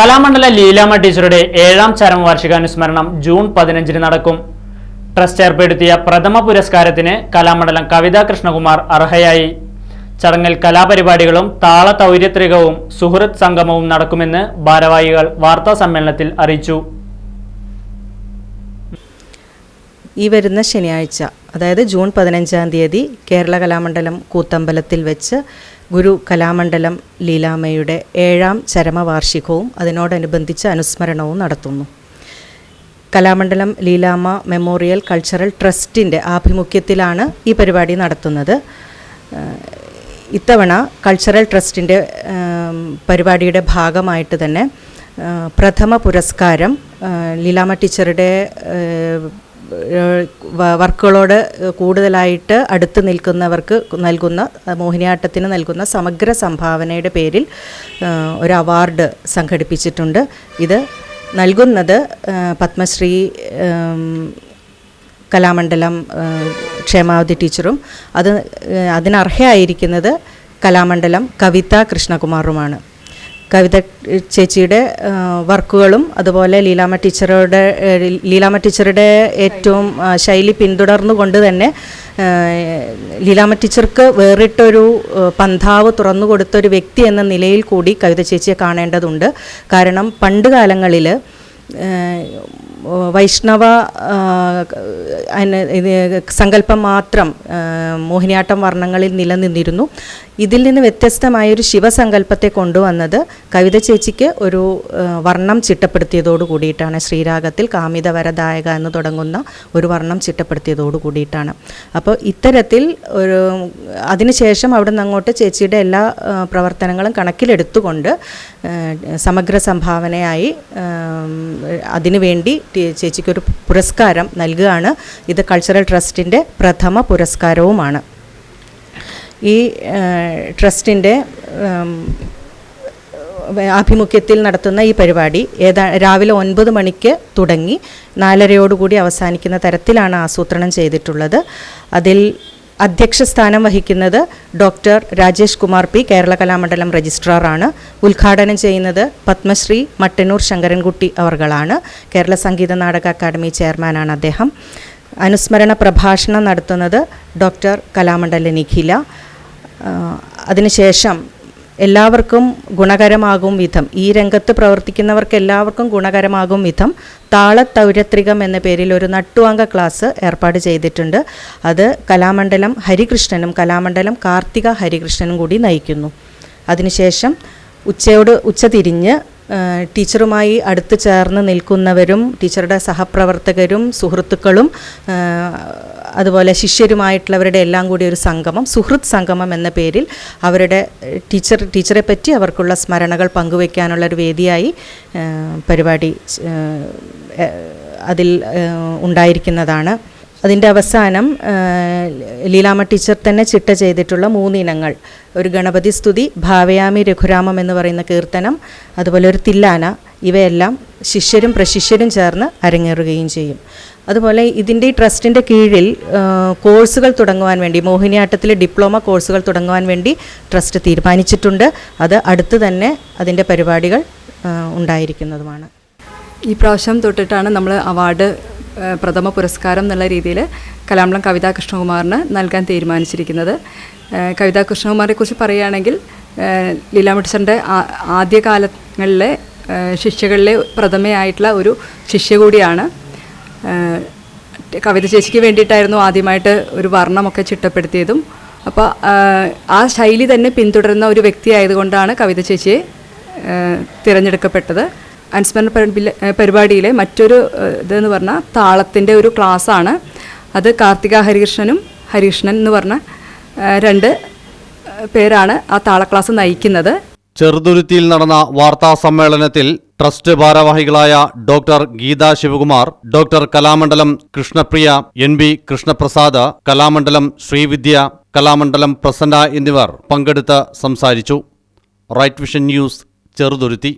കലാമണ്ഡല ലീലാമ്മ ടീച്ചറുടെ ഏഴാം ചരമവാർഷികാനുസ്മരണം ജൂൺ പതിനഞ്ചിന് നടക്കും. ട്രസ്റ്റ് ഏർപ്പെടുത്തിയ പ്രഥമ പുരസ്കാരത്തിന് കലാമണ്ഡലം കവിതാ കൃഷ്ണകുമാർ അർഹയായി. ചടങ്ങിൽ കലാപരിപാടികളും താളതൗര്യത്രികവും സുഹൃത്ത് സംഗമവും നടക്കുമെന്ന് ഭാരവാഹികൾ വാർത്താ സമ്മേളനത്തിൽ അറിയിച്ചു. ഈ വരുന്ന ശനിയാഴ്ച അതായത് ജൂൺ പതിനഞ്ചാം തീയതി കേരള കലാമണ്ഡലം കൂത്തമ്പലത്തിൽ വെച്ച് ഗുരു കലാമണ്ഡലം ലീലാമ്മയുടെ ഏഴാം ചരമവാർഷികവും അതിനോടനുബന്ധിച്ച് അനുസ്മരണവും നടത്തുന്നു. കലാമണ്ഡലം ലീലാമ മെമ്മോറിയൽ കൾച്ചറൽ ട്രസ്റ്റിന്റെ ആഭിമുഖ്യത്തിലാണ് ഈ പരിപാടി നടത്തുന്നത്. ഇത്തവണ കൾച്ചറൽ ട്രസ്റ്റിന്റെ പരിപാടിയുടെ ഭാഗമായിട്ട് തന്നെ പ്രഥമ പുരസ്കാരം ലീലാമ ടീച്ചറുടെ വർക്കുകളോട് കൂടുതലായിട്ട് അടുത്ത് നിൽക്കുന്നവർക്ക് നൽകുന്ന മോഹിനിയാട്ടത്തിന് നൽകുന്ന സമഗ്ര സംഭാവനയുടെ പേരിൽ ഒരു അവാർഡ് സംഘടിപ്പിച്ചിട്ടുണ്ട്. ഇത് നൽകുന്നത് പത്മശ്രീ കലാമണ്ഡലം ക്ഷേമാവതി ടീച്ചറും. അത് അതിനർഹയായിരിക്കുന്നത് കലാമണ്ഡലം കവിത കൃഷ്ണകുമാറുമാണ്. കവിത ചേച്ചിയുടെ വർക്കുകളും അതുപോലെ ലീലാമ ടീച്ചറുടെ ലീലാമ ടീച്ചറുടെ ഏറ്റവും ശൈലി പിന്തുടർന്നുകൊണ്ട് തന്നെ ലീലാമ ടീച്ചർക്ക് വേറിട്ടൊരു പന്ഥാവ് തുറന്നു കൊടുത്തൊരു വ്യക്തി എന്ന നിലയിൽ കൂടി കവിത ചേച്ചിയെ കാണേണ്ടതുണ്ട്. കാരണം പണ്ട് കാലങ്ങളിൽ വൈഷ്ണവ സങ്കല്പം മാത്രം മോഹിനിയാട്ടം വർണങ്ങളിൽ നിലനിന്നിരുന്നു. ഇതിൽ നിന്ന് വ്യത്യസ്തമായൊരു ശിവസങ്കല്പത്തെ കൊണ്ടുവന്നത് കവിത ചേച്ചിക്ക് ഒരു വർണം ചിട്ടപ്പെടുത്തിയതോട് കൂടിയിട്ടാണ്. ശ്രീരാഗത്തിൽ കാമിത വരദായക എന്ന് തുടങ്ങുന്ന ഒരു വർണം ചിട്ടപ്പെടുത്തിയതോട് കൂടിയിട്ടാണ്. അപ്പോൾ ഇത്തരത്തിൽ ഒരു അതിനുശേഷം അവിടെ നിന്ന് അങ്ങോട്ട് ചേച്ചിയുടെ എല്ലാ പ്രവർത്തനങ്ങളും കണക്കിലെടുത്തുകൊണ്ട് സമഗ്ര സംഭാവനയായി അതിനുവേണ്ടി ചേച്ചിക്കൊരു പുരസ്കാരം നൽകുകയാണ്. ഇത് കൾച്ചറൽ ട്രസ്റ്റിന്റെ പ്രഥമ പുരസ്കാരവുമാണ്. ഈ ട്രസ്റ്റിന്റെ ആഭിമുഖ്യത്തിൽ നടത്തുന്ന ഈ പരിപാടി ഏതാ രാവിലെ ഒൻപത് മണിക്ക് തുടങ്ങി നാലരയോടുകൂടി അവസാനിക്കുന്ന തരത്തിലാണ് ആസൂത്രണം ചെയ്തിട്ടുള്ളത്. അതിൽ അധ്യക്ഷ സ്ഥാനം വഹിക്കുന്നത് ഡോക്ടർ രാജേഷ് കുമാർ പി കേരള കലാമണ്ഡലം രജിസ്ട്രാറാണ്. ഉദ്ഘാടനം ചെയ്യുന്നത് പത്മശ്രീ മട്ടന്നൂർ ശങ്കരൻകുട്ടി അവർകളാണ്. കേരള സംഗീത നാടക അക്കാദമി ചെയർമാനാണ് അദ്ദേഹം. അനുസ്മരണ പ്രഭാഷണം നടത്തുന്നത് ഡോക്ടർ കലാമണ്ഡല നിഖില അതിനുശേഷം എല്ലാവർക്കും ഗുണകരമാകും വിധം. ഈ രംഗത്ത് പ്രവർത്തിക്കുന്നവർക്ക് എല്ലാവർക്കും ഗുണകരമാകും വിധം താളത്തൗരത്രികം എന്ന പേരിൽ ഒരു നട്ടുവാങ്ക ക്ലാസ് ഏർപ്പാട് ചെയ്തിട്ടുണ്ട്. അത് കലാമണ്ഡലം ഹരികൃഷ്ണനും കലാമണ്ഡലം കാർത്തിക ഹരികൃഷ്ണനും കൂടി നയിക്കുന്നു. അതിനുശേഷം ഉച്ചയോട് ഉച്ച തിരിഞ്ഞ് ടീച്ചറുമായി അടുത്ത് ചേർന്ന് നിൽക്കുന്നവരും ടീച്ചറുടെ സഹപ്രവർത്തകരും സുഹൃത്തുക്കളും അതുപോലെ ശിഷ്യരുമായിട്ടുള്ളവരുടെ എല്ലാം കൂടി ഒരു സംഗമം സുഹൃത്ത് സംഗമം എന്ന പേരിൽ അവരുടെ ടീച്ചർ ടീച്ചറെ പറ്റി അവർക്കുള്ള സ്മരണകൾ പങ്കുവയ്ക്കാനുള്ള ഒരു വേദിയായി പരിപാടി അതിൽ ഉണ്ടായിരിക്കുന്നതാണ്. അതിന്റെ അവസാനം ലീലാമ ടീച്ചർ തന്നെ ചിട്ട ചെയ്തിട്ടുള്ള മൂന്നിനങ്ങൾ. ഒരു ഗണപതി സ്തുതി ഭാവയാമി രഘുരാമം എന്ന് പറയുന്ന കീർത്തനം അതുപോലെ ഒരു തില്ലാന ഇവയെല്ലാം ശിഷ്യരും പ്രശിഷ്യരും ചേർന്ന് അരങ്ങേറുകയും ചെയ്യും. അതുപോലെ ഇതിന്റെ ഈ ട്രസ്റ്റിന്റെ കീഴിൽ കോഴ്സുകൾ തുടങ്ങുവാൻ വേണ്ടി മോഹിനിയാട്ടത്തിലെ ഡിപ്ലോമ കോഴ്സുകൾ തുടങ്ങുവാൻ വേണ്ടി ട്രസ്റ്റ് തീരുമാനിച്ചിട്ടുണ്ട്. അത് അടുത്ത് തന്നെ അതിന്റെ പരിപാടികൾ ഉണ്ടായിരിക്കുന്നതുമാണ്. ഈ പ്രാവശ്യം തൊട്ടിട്ടാണ് നമ്മൾ അവാർഡ് പ്രഥമ പുരസ്കാരം എന്നുള്ള രീതിയിൽ കലാമളം കവിതാ കൃഷ്ണകുമാറിന് നൽകാൻ തീരുമാനിച്ചിരിക്കുന്നത്. കവിതാ കൃഷ്ണകുമാറിനെ കുറിച്ച് പറയുകയാണെങ്കിൽ ആ- ആദ്യകാലങ്ങളിലെ ശിഷ്യകളിലെ പ്രഥമയായിട്ടുള്ള ഒരു ശിഷ്യ കൂടിയാണ്. കവിത ചേച്ചിക്ക് വേണ്ടിയിട്ടായിരുന്നു ആദ്യമായിട്ട് ഒരു വർണമൊക്കെ ചിട്ടപ്പെടുത്തിയതും. അപ്പോൾ ആ ശൈലി തന്നെ പിന്തുടരുന്ന ഒരു വ്യക്തിയായതുകൊണ്ടാണ് കവിത ചേച്ചിയെ തിരഞ്ഞെടുക്കപ്പെട്ടത്. അനുസ്മരണ പരിപാടിയിലെ മറ്റൊരു ഇതെന്ന് പറഞ്ഞാൽ താളത്തിന്റെ ഒരു ക്ലാസ്സാണ്. അത് കാർത്തിക ഹരികൃഷ്ണനും ഹരികൃഷ്ണൻ എന്ന് പറഞ്ഞ രണ്ട് പേരാണ് ആ താള ക്ലാസ് നയിക്കുന്നത്. ചെറുതുരുത്തിയിൽ നടന്ന വാർത്താ സമ്മേളനത്തിൽ ട്രസ്റ്റ് ഭാരവാഹികളായ doctor Geetha Sivakumar doctor Kalamandalam Krishnapriya N B Krishnaprasad Kalamandalam Sreevidya Kalamandalam Prasanna എന്നിവർ പങ്കെടുത്ത് സംസാരിച്ചു. Right vision news Cheruthuruthy.